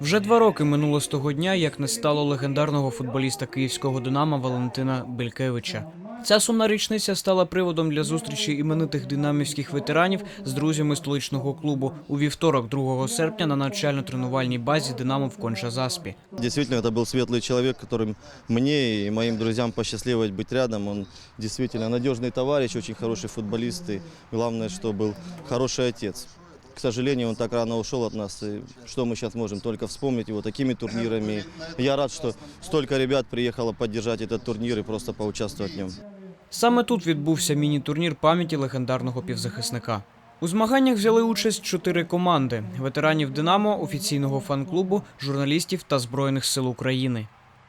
Вже два роки минуло з того дня, як не стало легендарного футболіста київського Динамо Валентина Белькевича. Ця сумна річниця стала приводом для зустрічі іменитих динамівських ветеранів з друзями столичного клубу у вівторок, 2 серпня, на навчально-тренувальній базі Динамо в Конча-Заспі. Действительно, это был светлый человек, которым мне и моим друзьям посчастливилось быть рядом. Он действительно надежный товарищ, очень хороший футболист и главное, что был хороший отец. Сожалению, он так рано ушел от нас, и что мы сейчас можем только вспомнить его такими турнирами. Я рад, что столько ребят приехало поддержать этот турнир и просто поучаствовать в нем. Саме тут відбувся міні-турнір пам'яті легендарного півзахисника. У змаганнях взяли участь чотири команди: ветеранів Динамо, офіційного фан-клубу, журналістів та Збройних сил України.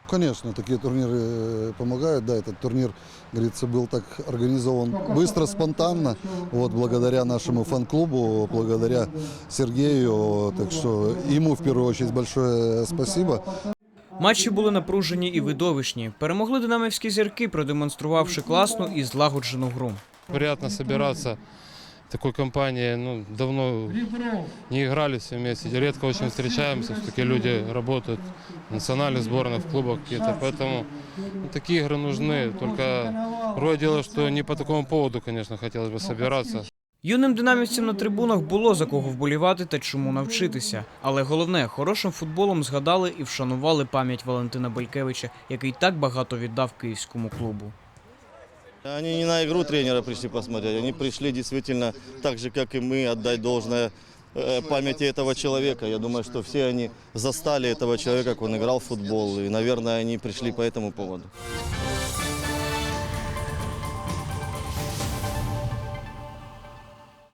Конечно, такие турниры э, помогают. Да, этот турнир, говорится, был так организован быстро, спонтанно. Вот, благодаря нашему фан-клубу, благодаря Сергею. Так что ему в первую очередь большое спасибо. Матчі були напружені і видовищні. Перемогли динамівські зірки, продемонструвавши класну і злагоджену гру. Приятно собираться в такой компании. Ну, давно не играли все вместе. Редко очень встречаемся. Все-таки люди работают в национальных сборных, в клубах какие-то. Поэтому ну, такие игры нужны. Только другое дело, что не по такому поводу, конечно, хотелось бы собираться. Юним динамівцям на трибунах було за кого вболівати та чому навчитися. Але головне, хорошим футболом згадали і вшанували пам'ять Валентина Белькевича, який так багато віддав київському клубу. Они не на игру тренера пришли посмотреть, они пришли действительно так же, как и мы, отдать должное э, памяти этого человека. Я думаю, что все они застали этого человека, как он играл в футбол, и, наверное, они пришли по этому поводу.